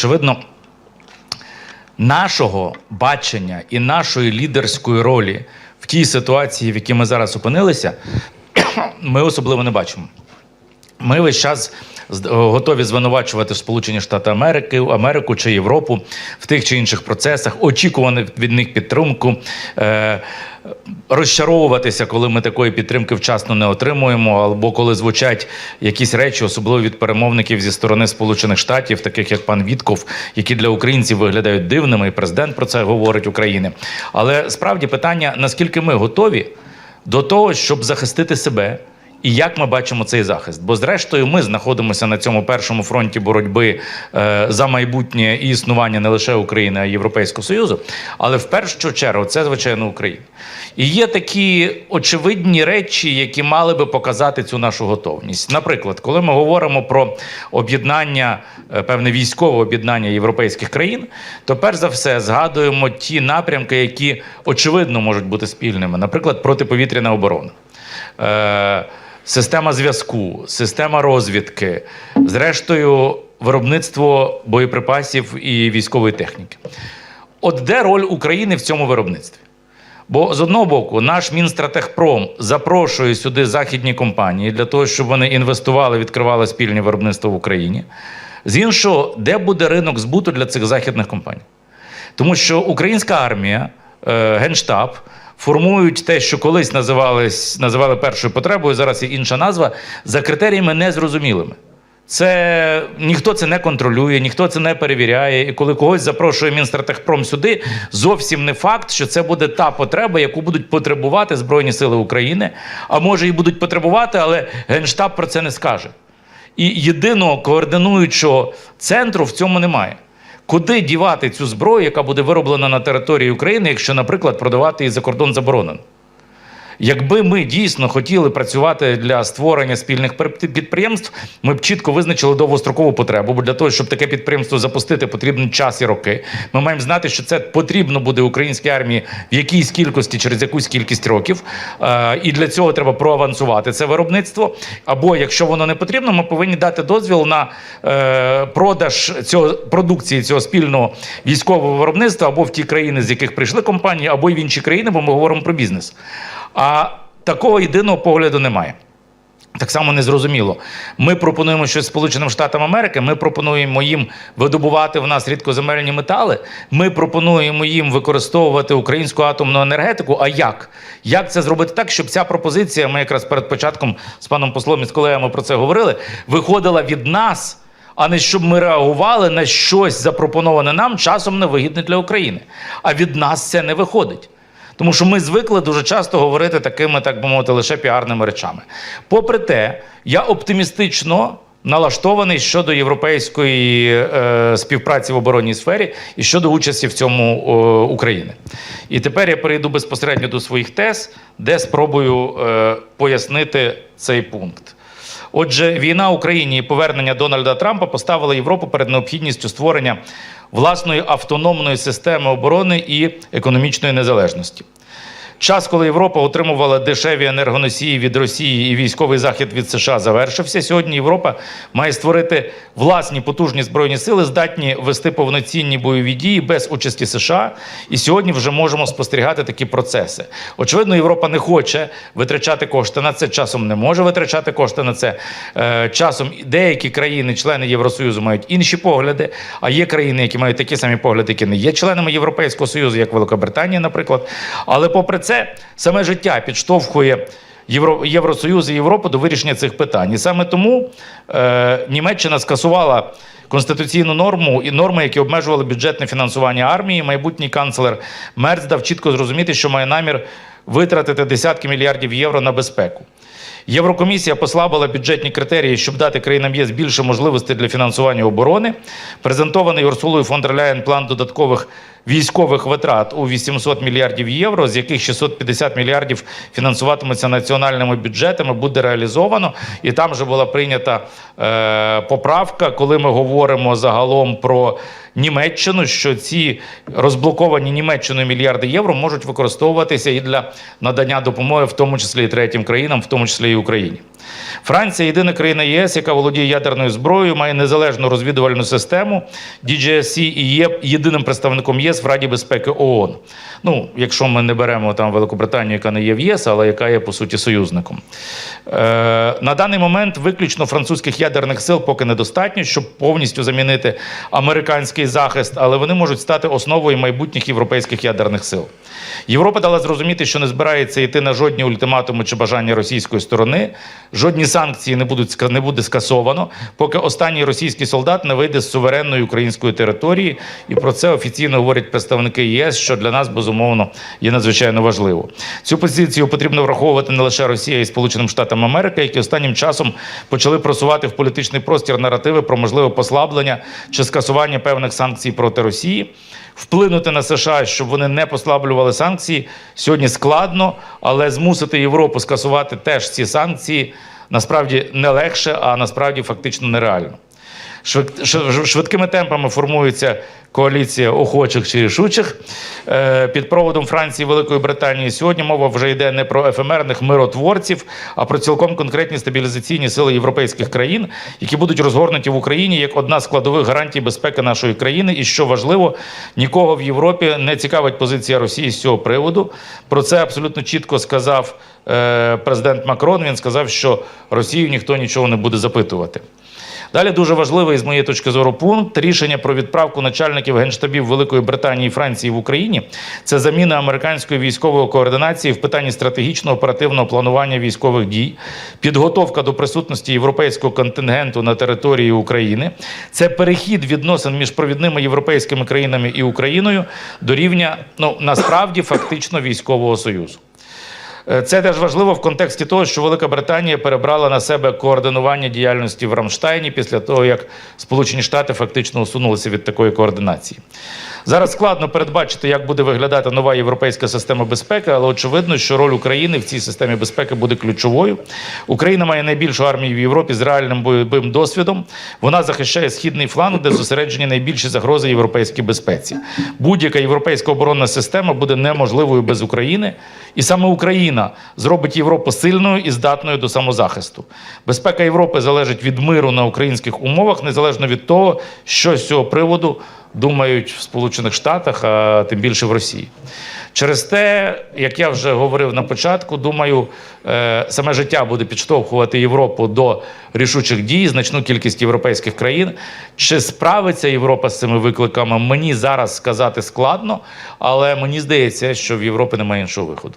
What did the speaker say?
очевидно, нашого бачення і нашої лідерської ролі в тій ситуації, в якій ми зараз опинилися, ми особливо не бачимо. Ми весь час готові звинувачувати Сполучені Штати Америки, Америку чи Європу в тих чи інших процесах, очікувати від них підтримку, е, розчаровуватися, коли ми такої підтримки вчасно не отримуємо, або коли звучать якісь речі, особливо від перемовників зі сторони Сполучених Штатів, таких як пан Вітков, які для українців виглядають дивними, і президент про це говорить України. Але справді питання: наскільки ми готові до того, щоб захистити себе. І як ми бачимо цей захист? Бо зрештою ми знаходимося на цьому першому фронті боротьби е, за майбутнє і існування не лише України, а й Європейського Союзу. Але в першу чергу це звичайно Україна. І є такі очевидні речі, які мали би показати цю нашу готовність. Наприклад, коли ми говоримо про об'єднання, е, певне військове об'єднання європейських країн, то перш за все згадуємо ті напрямки, які очевидно можуть бути спільними, наприклад, протиповітряна оборона. Е, Система зв'язку, система розвідки, зрештою, виробництво боєприпасів і військової техніки. От де роль України в цьому виробництві? Бо з одного боку, наш Мінстратехпром запрошує сюди західні компанії для того, щоб вони інвестували, відкривали спільні виробництва в Україні. З іншого, де буде ринок збуту для цих західних компаній? Тому що українська армія, е, генштаб формують те, що колись називались, називали першою потребою, зараз є інша назва, за критеріями незрозумілими. Це ніхто це не контролює, ніхто це не перевіряє. І коли когось запрошує Мінстратехпром сюди, зовсім не факт, що це буде та потреба, яку будуть потребувати Збройні Сили України. А може і будуть потребувати, але Генштаб про це не скаже. І єдиного координуючого центру в цьому немає. Куди дівати цю зброю, яка буде вироблена на території України, якщо, наприклад, продавати її за кордон заборонено? Якби ми дійсно хотіли працювати для створення спільних підприємств, ми б чітко визначили довгострокову потребу. Бо для того, щоб таке підприємство запустити, потрібен час і роки. Ми маємо знати, що це потрібно буде українській армії в якійсь кількості через якусь кількість років. Е, І для цього треба проавансувати це виробництво. Або якщо воно не потрібно, ми повинні дати дозвіл на е, продаж цього продукції цього спільного військового виробництва або в ті країни, з яких прийшли компанії, або й в інші країни, бо ми говоримо про бізнес. А такого єдиного погляду немає. Так само незрозуміло. Ми пропонуємо щось Сполученим Штатам Америки. Ми пропонуємо їм видобувати в нас рідкоземельні метали. Ми пропонуємо їм використовувати українську атомну енергетику. А як? Як це зробити так, щоб ця пропозиція, ми якраз перед початком з паном послом і з колегами про це говорили, виходила від нас, а не щоб ми реагували на щось запропоноване нам часом невигідне для України. А від нас це не виходить. Тому що ми звикли дуже часто говорити такими, так би мовити, лише піарними речами. Попри те, я оптимістично налаштований щодо європейської е, співпраці в оборонній сфері і щодо участі в цьому е, України. І тепер я перейду безпосередньо до своїх тез, де спробую е, пояснити цей пункт. Отже, війна Україні і повернення Дональда Трампа поставили Європу перед необхідністю створення власної автономної системи оборони і економічної незалежності. Час, коли Європа отримувала дешеві енергоносії від Росії і військовий захід від США, завершився. Сьогодні Європа має створити власні потужні збройні сили, здатні вести повноцінні бойові дії без участі США. І сьогодні вже можемо спостерігати такі процеси. Очевидно, Європа не хоче витрачати кошти на це. Часом не може витрачати кошти на це. Е, Часом деякі країни, члени Євросоюзу, мають інші погляди. А є країни, які мають такі самі погляди, які не є членами Європейського союзу, як Великобританія, наприклад. Але попри це, саме життя підштовхує. Євро, Євросоюз і Європу до вирішення цих питань. І саме тому е, Німеччина скасувала конституційну норму і норми, які обмежували бюджетне фінансування армії. Майбутній канцлер Мерц дав чітко зрозуміти, що має намір витратити десятки мільярдів євро на безпеку. Єврокомісія послабила бюджетні критерії, щоб дати країнам ЄС більше можливостей для фінансування оборони. Презентований Урсулою фон дер Ляєн план додаткових військових витрат у 800 мільярдів євро, з яких 650 мільярдів фінансуватимуться національними бюджетами, буде реалізовано. І там вже була прийнята е, поправка, коли ми говоримо загалом про Німеччину, що ці розблоковані Німеччиною мільярди євро можуть використовуватися і для надання допомоги, в тому числі і третім країнам, в тому числі і Україні. Франція єдина країна ЄС, яка володіє ядерною зброєю, має незалежну розвідувальну систему. DGSC і є єдиним представником ЄС в Раді безпеки ООН. Ну, якщо ми не беремо там Великобританію, яка не є в ЄС, але яка є по суті союзником. Е, на даний момент виключно французьких ядерних сил поки недостатньо, щоб повністю замінити американський захист, але вони можуть стати основою майбутніх європейських ядерних сил. Європа дала зрозуміти, що не збирається йти на жодні ультиматуми чи бажання російської сторони. Жодні санкції не будуть не буде скасовано, поки останній російський солдат не вийде з суверенної української території. І про це офіційно говорять представники ЄС, що для нас безумовно є надзвичайно важливо. Цю позицію потрібно враховувати не лише Росія і Сполученим Штатам Америки, які останнім часом почали просувати в політичний простір наративи про можливе послаблення чи скасування певних санкцій проти Росії. Вплинути на США, щоб вони не послаблювали санкції, сьогодні складно, але змусити Європу скасувати теж ці санкції насправді не легше, а насправді фактично нереально. Швид- Швидкими темпами формується коаліція охочих чи рішучих Е, під проводом Франції і Великої Британії. Сьогодні мова вже йде не про ефемерних миротворців, а про цілком конкретні стабілізаційні сили європейських країн, які будуть розгорнуті в Україні як одна з складових гарантій безпеки нашої країни. І що важливо, нікого в Європі не цікавить позиція Росії з цього приводу. Про це абсолютно чітко сказав е, президент Макрон. Він сказав, що Росію ніхто нічого не буде запитувати. Далі дуже важливий з моєї точки зору пункт рішення про відправку начальників генштабів Великої Британії і Франції в Україні. Це заміна американської військової координації в питанні стратегічного оперативного планування військових дій, підготовка до присутності європейського контингенту на території України. Це перехід відносин між провідними європейськими країнами і Україною до рівня ну насправді фактично військового союзу. Е, Це теж важливо в контексті того, що Велика Британія перебрала на себе координування діяльності в Рамштайні після того, як Сполучені Штати фактично усунулися від такої координації. Зараз складно передбачити, як буде виглядати нова європейська система безпеки, але очевидно, що роль України в цій системі безпеки буде ключовою. Україна має найбільшу армію в Європі з реальним бойовим досвідом. Вона захищає східний фланг, де зосереджені найбільші загрози європейській безпеці. Будь-яка європейська оборонна система буде неможливою без України, і саме Україна зробить Європу сильною і здатною до самозахисту. Безпека Європи залежить від миру на українських умовах, незалежно від того, що з цього приводу думають в Сполучених Штатах, а тим більше в Росії. Через те, як я вже говорив на початку, думаю, е, саме життя буде підштовхувати Європу до рішучих дій, значну кількість європейських країн. Чи справиться Європа з цими викликами? Мені зараз сказати складно, але мені здається, що в Європі немає іншого виходу.